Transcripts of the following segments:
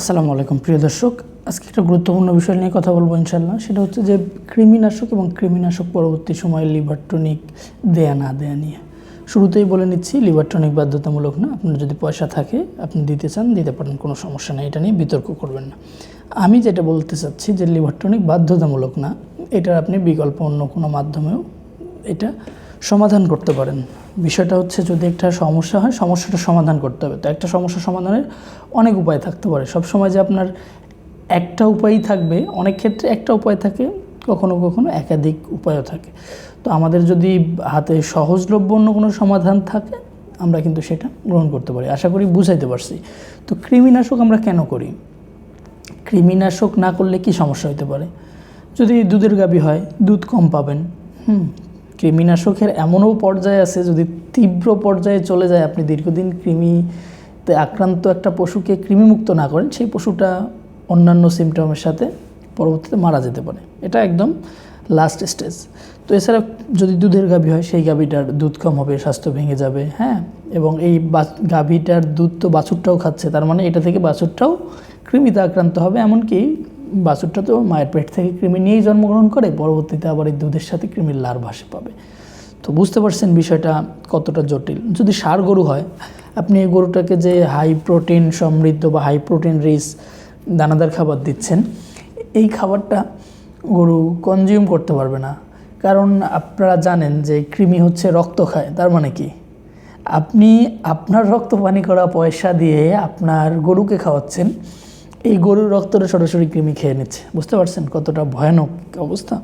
আসসালামু আলাইকুম। প্রিয় দর্শক, আজকে একটা গুরুত্বপূর্ণ বিষয় নিয়ে কথা বলব ইনশাল্লাহ সেটা হচ্ছে যে কৃমিনাশক এবং কৃমিনাশক পরবর্তী সময়ে লিভারটনিক দেয়া না দেয়া নিয়ে। শুরুতেই বলে নিচ্ছি, লিভারটনিক বাধ্যতামূলক না। আপনার যদি পয়সা থাকে, আপনি দিতে চান, দিতে পারেন, কোনো সমস্যা নেই। এটা নিয়ে বিতর্ক করবেন না। আমি যেটা বলতে চাচ্ছি যে লিভারটনিক বাধ্যতামূলক না এটার আপনি বিকল্প অন্য কোনো মাধ্যমেও এটা সমাধান করতে পারেন। বিষয়টা হচ্ছে যদি একটা সমস্যা হয়, সমস্যাটা সমাধান করতে হবে। তো একটা সমস্যা সমাধানের অনেক উপায় থাকতে পারে। সব সময় যে আপনার একটা উপায়ই থাকবে, অনেক ক্ষেত্রে একটা উপায় থাকে, কখনো কখনো একাধিক উপায়ও থাকে। তো আমাদের যদি হাতে সহজলভ্য অন্য কোনো সমাধান থাকে, আমরা কিন্তু সেটা গ্রহণ করতে পারি। আশা করি বুঝাইতে পারছি। তো কৃমিনাশক আমরা কেন করি? কৃমিনাশক না করলে কি সমস্যা হতে পারে? যদি দুধের গাবি হয়, দুধ কম পাবেন। হুম কৃমিনাশকের এমনও পর্যায়ে আছে, যদি তীব্র পর্যায়ে চলে যায়, আপনি দীর্ঘদিন কৃমিতে আক্রান্ত একটা পশুকে কৃমিমুক্ত না করেন, সেই পশুটা অন্যান্য সিমটমের সাথে পরবর্তীতে মারা যেতে পারে। এটা একদম লাস্ট স্টেজ তো এছাড়া যদি দুধের গাভী হয়, সেই গাভীটার দুধ কম হবে, স্বাস্থ্য ভেঙে যাবে হ্যাঁ? এবং এই গাভীটার দুধ তো বাছুরটাও খাচ্ছে, তার মানে এটা থেকে বাছুরটাও কৃমিতে আক্রান্ত হবে, এমনকি বাছুরটা তো মায়ের পেট থেকে কৃমি নিয়েই জন্মগ্রহণ করে, পরবর্তীতে আবার এই দুধের সাথে কৃমির লার ভাসে পাবে। তো বুঝতে পারছেন বিষয়টা কতটা জটিল। যদি সার গরু হয়, আপনি এই গরুটাকে যে হাই প্রোটিন সমৃদ্ধ বা হাই প্রোটিন রিচ দানাদার খাবার দিচ্ছেন, এই খাবারটা গরু কনজিউম করতে পারবে না। কারণ আপনারা জানেন যে কৃমি হচ্ছে রক্ত খায়, তার মানে কি? আপনি আপনার রক্ত পানি করা পয়সা দিয়ে আপনার গরুকে খাওয়াচ্ছেন এই গরুর রক্তটা সরাসরি কৃমি খেয়ে নিচ্ছে। বুঝতে পারছেন কতটা ভয়ানক অবস্থা?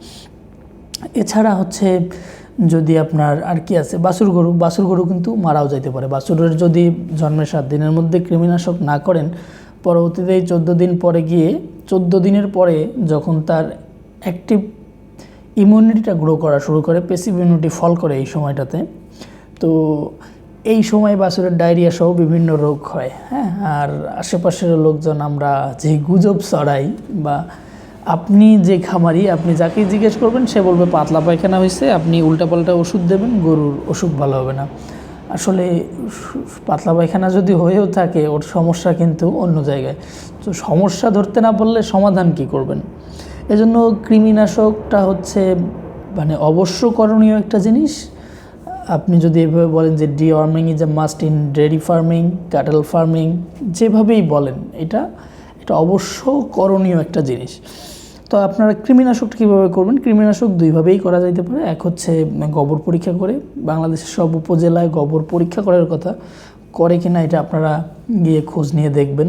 এছাড়া হচ্ছে যদি আপনার আর কি আছে বাসুর গরু বাসুর গরু কিন্তু মারাও যাইতে পারে। বাসুরের যদি জন্মের সাত দিনের মধ্যে কৃমিনাশক না করেন, পরবর্তীতে এই চোদ্দ দিন পরে গিয়ে, চোদ্দ দিনের পরে যখন তার অ্যাক্টিভ ইমিউনিটিটা গ্রো করা শুরু করে পেসিভ ইমিউনিটি ফল করে এই সময়টাতে, তো এই সময় বাছুরের ডায়রিয়া সহ বিভিন্ন রোগ হয় হ্যাঁ? আর আশেপাশের লোকজন আমরা যে গুজব ছড়াই বা আপনি যে খামারি, আপনি যাকে জিজ্ঞেস করবেন, সে বলবে পাতলা পায়খানা হয়েছে, আপনি উল্টাপাল্টা ওষুধ দেবেন, গরুর অসুখ ভালো হবে না। আসলে পাতলা পায়খানা যদি হয়েও থাকে, ওর সমস্যা কিন্তু অন্য জায়গায়। তো সমস্যা ধরতে না পারলে সমাধান কি করবেন? এজন্য কৃমিনাশকটা হচ্ছে মানে অবশ্য করণীয় একটা জিনিস আপনি যদি এভাবে বলেন যে deworming is a must in dairy farming cattle farming যেভাবেই বলেন, এটা এটা অবশ্য করণীয় একটা জিনিস। তো আপনারা কৃমিনাশকটা কীভাবে করবেন? কৃমিনাশক দুইভাবেই করা যাইতে পারে। এক হচ্ছে গোবর পরীক্ষা করে, বাংলাদেশের সব উপজেলায় গোবর পরীক্ষা করার কথা। করে কিনা এটা আপনারা গিয়ে খোঁজ নিয়ে দেখবেন।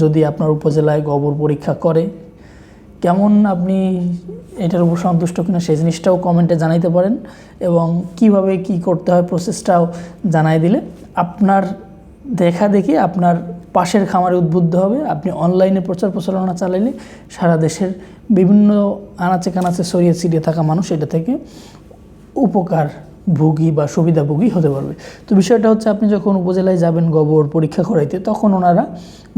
যদি আপনার উপজেলায় গোবর পরীক্ষা করে কেমন আপনি এটার উপর সন্তুষ্ট কিনা সেই জিনিসটাও কমেন্টে জানাইতে পারেন এবং কীভাবে কি করতে হয় প্রসেসটাও জানাই দিলে আপনার দেখা দেখি আপনার পাশের খামারে উদ্বুদ্ধ হবে, আপনি অনলাইনে প্রচার প্রচারণা চালাইলে সারা দেশের বিভিন্ন আনাচে কানাচে ছড়িয়ে ছিটিয়ে থাকা মানুষ এটা থেকে উপকার ভোগী বা সুবিধাভোগী হতে পারবে। তো বিষয়টা হচ্ছে আপনি যখন উপজেলায় যাবেন গোবর পরীক্ষা করাইতে, তখন ওনারা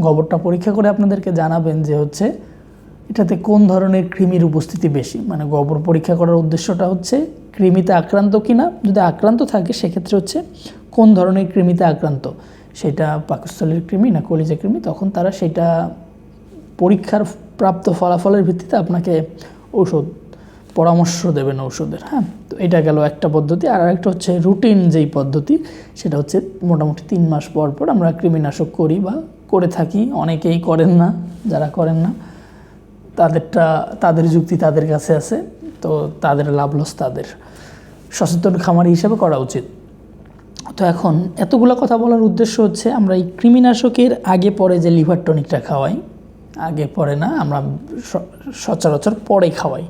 গোবরটা পরীক্ষা করে আপনাদেরকে জানাবেন যে হচ্ছে এটাতে কোন ধরনের কৃমির উপস্থিতি বেশি? মানে গোবর পরীক্ষা করার উদ্দেশ্যটা হচ্ছে কৃমিতে আক্রান্ত কি না যদি আক্রান্ত থাকে, সেক্ষেত্রে হচ্ছে কোন ধরনের কৃমিতে আক্রান্ত? সেটা পাকস্থলীর কৃমি না কলিজা কৃমি? তখন তারা সেটা পরীক্ষার প্রাপ্ত ফলাফলের ভিত্তিতে আপনাকে ঔষধ, পরামর্শ দেবেন ঔষধের হ্যাঁ? তো এটা গেল একটা পদ্ধতি। আর একটা হচ্ছে রুটিন যেই পদ্ধতি, সেটা হচ্ছে মোটামুটি তিন মাস পর পর আমরা কৃমিনাশক করি বা করে থাকি। অনেকেই করেন না, যারা করেন না। তাদেরটা, তাদের যুক্তি তাদের কাছে আছে, তো তাদের লাভ লস তাদের। সচেতন খামারি হিসাবে করা উচিত। তো এখন এতগুলো কথা বলার উদ্দেশ্য হচ্ছে, আমরা এই কৃমিনাশকের আগে পরে যে লিভার টনিকটা খাওয়াই, আগে পরে না, আমরা সচরাচর পরে খাওয়াই।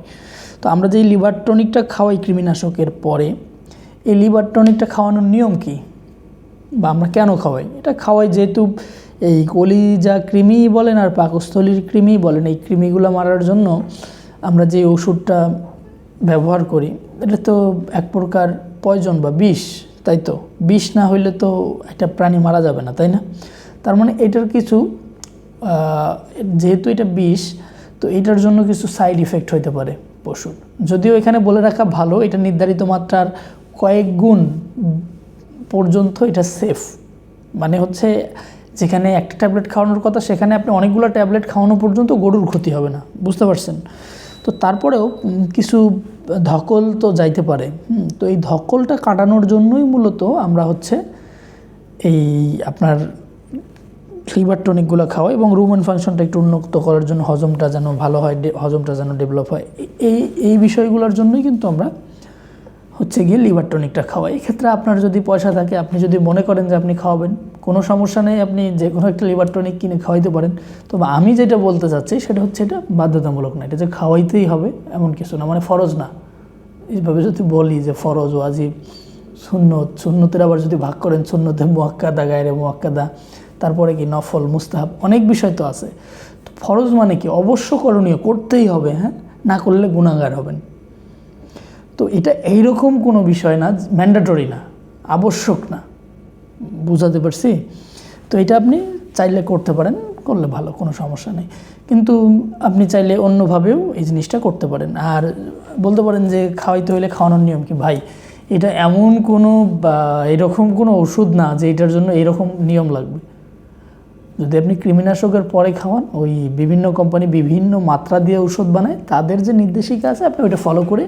তো আমরা যে লিভার টনিকটা খাওয়াই কৃমিনাশকের পরে, এই লিভার টনিকটা খাওয়ানোর নিয়ম কী? বা আমরা কেন খাওয়াই? এটা খাওয়াই যেহেতু এই কলিজা কৃমি বলেন আর পাকস্থলীর কৃমি বলেন, এই কৃমিগুলো মারার জন্য আমরা যে ওষুধটা ব্যবহার করি, এটা তো এক প্রকার পয়জন বা বিষ, তাই তো? বিষ না হইলে তো একটা প্রাণী মারা যাবে না, তাই না? তার মানে এটার কিছু যেহেতু এটা বিষ, তো এটার জন্য কিছু সাইড ইফেক্ট হইতে পারে পশুর। যদিও এখানে বলে রাখা ভালো, এটা নির্ধারিত মাত্রার কয়েক গুণ পর্যন্ত এটা সেফ মানে হচ্ছে যেখানে একটা ট্যাবলেট খাওয়ানোর কথা, সেখানে আপনি অনেকগুলো ট্যাবলেট খাওয়ানো পর্যন্ত গরুর ক্ষতি হবে না। বুঝতে পারছেন? তো তারপরেও কিছু ধকল তো যাইতে পারে। তো এই ধকলটা কাটানোর জন্যই মূলত আমরা হচ্ছে এই আপনার লিভার টনিকগুলো খাওয়া এবং রুমেন ফাংশনটা একটু উন্নত করার জন্য হজমটা যেন ভালো হয় হজমটা যেন ডেভেলপ হয়। এই এই বিষয়গুলোর জন্যই কিন্তু আমরা হচ্ছে গিয়ে লিভার টনিকটা খাওয়াই। এক্ষেত্রে আপনার যদি পয়সা থাকে, আপনি যদি মনে করেন যে আপনি খাওয়াবেন কোনো সমস্যা নেই, আপনি যে কোনো একটা লিভার টনিক কিনে খাওয়াইতে পারেন। তবে আমি যেটা বলতে চাচ্ছি, সেটা হচ্ছে এটা বাধ্যতামূলক না, এটা যে খাওয়াইতেই হবে এমন কিছু না মানে ফরজ না। এইভাবে যদি বলি যে ফরজ, ওয়াজিব, সুন্নত, সুন্নতের আবার যদি ভাগ করেন, সুন্নতে মোয়াক্কাদা, গায়রে মোয়াক্কাদা, তারপরে কি নফল, মুস্তাহাব, অনেক বিষয় তো আছে। তো ফরজ মানে কি? অবশ্য করণীয়, করতেই হবে হ্যাঁ? না করলে গুণাগার হবেন। তো এটা এইরকম কোনো বিষয় না, ম্যান্ডেটরি না, আবশ্যক না। বুঝাতে পারছি। তো এটা আপনি চাইলে করতে পারেন, করলে ভালো, কোনো সমস্যা নেই। কিন্তু আপনি চাইলে অন্যভাবেও এই জিনিসটা করতে পারেন। আর বলতে পারেন যে খাওয়াইতে হলে খাওয়ানোর নিয়ম কি? ভাই, এটা এমন কোনো বা এরকম কোনো ওষুধ না যে এটার জন্য এরকম নিয়ম লাগবে। যদি আপনি কৃমিনাশকের পরে খাওয়ান, ওই বিভিন্ন কোম্পানি বিভিন্ন মাত্রা দিয়ে ওষুধ বানায়, তাদের যে নির্দেশিকা আছে, আপনি ওইটা ফলো করে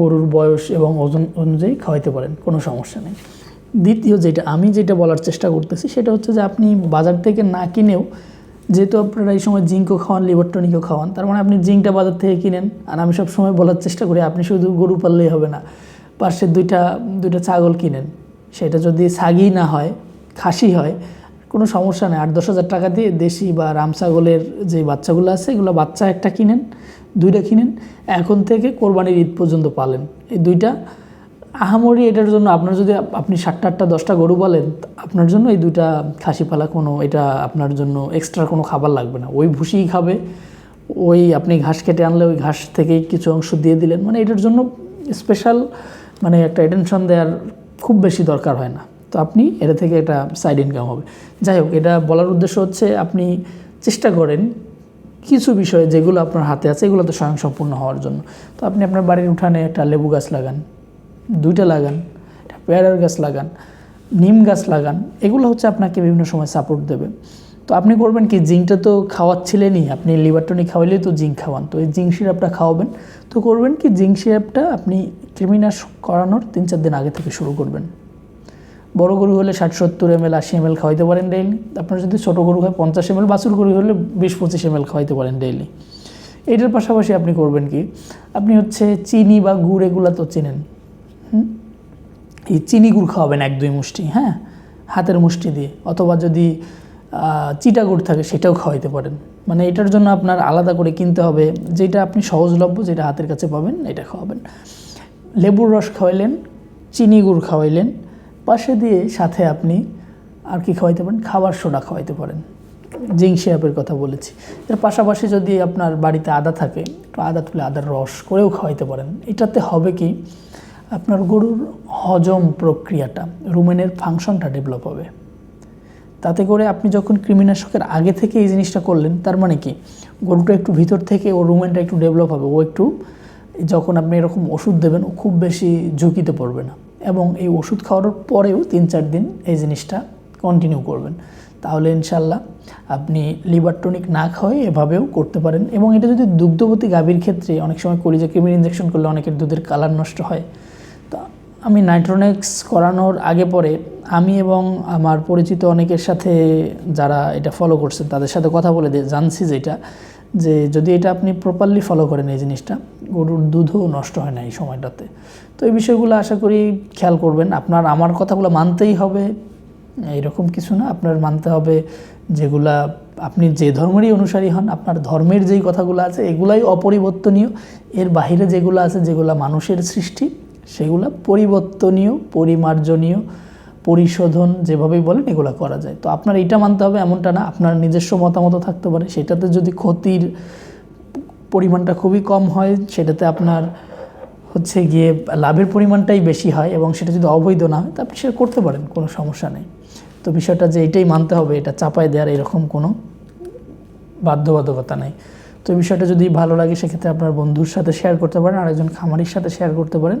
গরুর বয়স এবং ওজন অনুযায়ী খাওয়াইতে পারেন, কোনো সমস্যা নেই। দ্বিতীয় যেটা, আমি যেটা বলার চেষ্টা করতেছি সেটা হচ্ছে যে আপনি বাজার থেকে না কিনেও, যেহেতু আপনারা এই সময় জিঙ্কও খাওয়ান লিভার টনিকও খাওয়ান, তার মানে আপনি জিঙ্কটা বাজার থেকে কিনেন। আর আমি সব সময় বলার চেষ্টা করি, আপনি শুধু গরু পাললেই হবে না পাশে দুইটা দুইটা ছাগল কিনেন। সেটা যদি ছাগি না হয়, খাসি হয়, কোনো সমস্যা নেই। আট দশ হাজার টাকা দিয়ে দেশি বা রাম ছাগলের যে বাচ্চাগুলো আছে, এগুলো বাচ্চা একটা কিনেন, দুইটা কিনেন, এখন থেকে কোরবানির ঈদ পর্যন্ত পালেন। এই দুইটা আহামরি এটার জন্য আপনার যদি আপনি সাতটা আটটা, দশটা গরু বলেন আপনার জন্য এই দুইটা খাসি পালা কোনো, এটা আপনার জন্য এক্সট্রা কোনো খাবার লাগবে না। ওই ভুসিই খাবে, ওই আপনি ঘাস কেটে আনলে ওই ঘাস থেকেই কিছু অংশ দিয়ে দিলেন। মানে এটার জন্য স্পেশাল মানে একটা অ্যাটেনশন দেওয়ার খুব বেশি দরকার হয় না। তো আপনি এটা থেকে এটা সাইড ইনকাম হবে। যাই হোক, এটা বলার উদ্দেশ্য হচ্ছে আপনি চেষ্টা করেন কিছু বিষয়ে যেগুলো আপনার হাতে আছে এগুলোতে স্বয়ংসম্পূর্ণ হওয়ার জন্য। তো আপনি আপনার বাড়ির উঠানে একটা লেবু গাছ লাগান। দুইটা লাগান একটা পেয়ারার গাছ লাগান, নিম গাছ লাগান, এগুলো হচ্ছে আপনাকে বিভিন্ন সময় সাপোর্ট দেবে। তো আপনি করবেন কি জিঙ্কটা তো খাওয়াচ্ছিলেনই, আপনি লিভার টনিক খাওয়াইলেই তো জিঙ্ক খাওয়ান। তো এই জিঙ্ক সিরাপটা খাওয়াবেন। তো করবেন কি জিঙ্ক সিরাপটা আপনি কৃমিনাশ করানোর তিন চার দিন আগে থেকে শুরু করবেন। বড় গরু হলে ষাট, সত্তর এম এল আশি এম এল খাওয়াইতে পারেন ডেইলি আপনার যদি ছোটো গরু হয়, পঞ্চাশ এম এল বাছুর গরু হলে বিশ, পঁচিশ এম এল খাওয়াইতে পারেন ডেইলি এটার পাশাপাশি আপনি করবেন কি, আপনি হচ্ছে চিনি বা গুড় এগুলো তো চেনেন? এই চিনি গুড় খাওয়াবেন এক, দুই মুষ্টি হ্যাঁ? হাতের মুষ্টি দিয়ে। অথবা যদি চিটা গুড় থাকে সেটাও খাওয়াইতে পারেন। মানে এটার জন্য আপনার আলাদা করে কিনতে হবে। যেটা আপনি সহজলভ্য, যেটা হাতের কাছে পাবেন, এটা খাওয়াবেন। লেবুর রস খাওয়াইলেন, চিনি গুড় খাওয়াইলেন, পাশে দিয়ে সাথে আপনি আর কি খাওয়াইতে পারেন? খাবার সোডা খাওয়াইতে পারেন। জিঙ্ক সিরাপের কথা বলেছি। এর পাশাপাশি যদি আপনার বাড়িতে আদা থাকে তো আদা তুলে আদার রস করেও খাওয়াইতে পারেন। এটাতে হবে কি আপনার গরুর হজম প্রক্রিয়াটা, রুমেনের ফাংশনটা ডেভেলপ হবে। তাতে করে আপনি যখন কৃমিনাশকের আগে থেকে এই জিনিসটা করলেন, তার মানে কি? গরুটা একটু ভিতর থেকে ও রুমেনটা একটু ডেভেলপ হবে। ও একটু, যখন আপনি এরকম ওষুধ দেবেন, ও খুব বেশি ঝুঁকিতে পড়বে না। এবং এই ওষুধ খাওয়ার পরেও তিন চার দিন এই জিনিসটা কন্টিনিউ করবেন। তাহলে ইনশাল্লাহ আপনি লিভার টনিক না খাওয়াই এভাবেও করতে পারেন। এবং এটা যদি দুগ্ধবতী গাভীর ক্ষেত্রে অনেক সময় কলিজা কৃমির ইঞ্জেকশন করলে অনেকের দুধের কালার নষ্ট হয়। আমি নাইট্রোনেক্স করানোর আগে পরে আমি এবং আমার পরিচিত অনেকের সাথে যারা এটা ফলো করছেন, তাদের সাথে কথা বলে দিয়ে জানছি যেটা, যে যদি এটা আপনি প্রপারলি ফলো করেন এই জিনিসটা, গরুর দুধও নষ্ট হয় না এই সময়টাতে। তো এই বিষয়গুলো আশা করি খেয়াল করবেন। আপনার, আমার কথাগুলো মানতেই হবে এইরকম কিছু না। আপনার মানতে হবে যেগুলা আপনি যে ধর্মেরই অনুসারী হন, আপনার ধর্মের যেই কথাগুলো আছে, এগুলাই অপরিবর্তনীয়। এর বাইরে যেগুলো আছে, যেগুলো মানুষের সৃষ্টি সেগুলো পরিবর্তনীয়, পরিমার্জনীয়, পরিশোধন যেভাবেই বলেন এগুলো করা যায়। তো আপনার এটা মানতে হবে, এমনটা না। আপনার নিজস্ব মতামত থাকতে পারে। সেটাতে যদি ক্ষতির পরিমাণটা খুবই কম হয়, সেটাতে আপনার হচ্ছে গিয়ে লাভের পরিমাণটাই বেশি হয় এবং সেটা যদি অবৈধ না হয়, তা আপনি সেটা করতে পারেন, কোনো সমস্যা নেই। তো বিষয়টা যে এটাই মানতে হবে, এটা চাপায় দেওয়ার এরকম কোনো বাধ্যবাধকতা নেই। তো বিষয়টা যদি ভালো লাগে, সেক্ষেত্রে আপনার বন্ধুর সাথে শেয়ার করতে পারেন আর একজন খামারির সাথে শেয়ার করতে পারেন।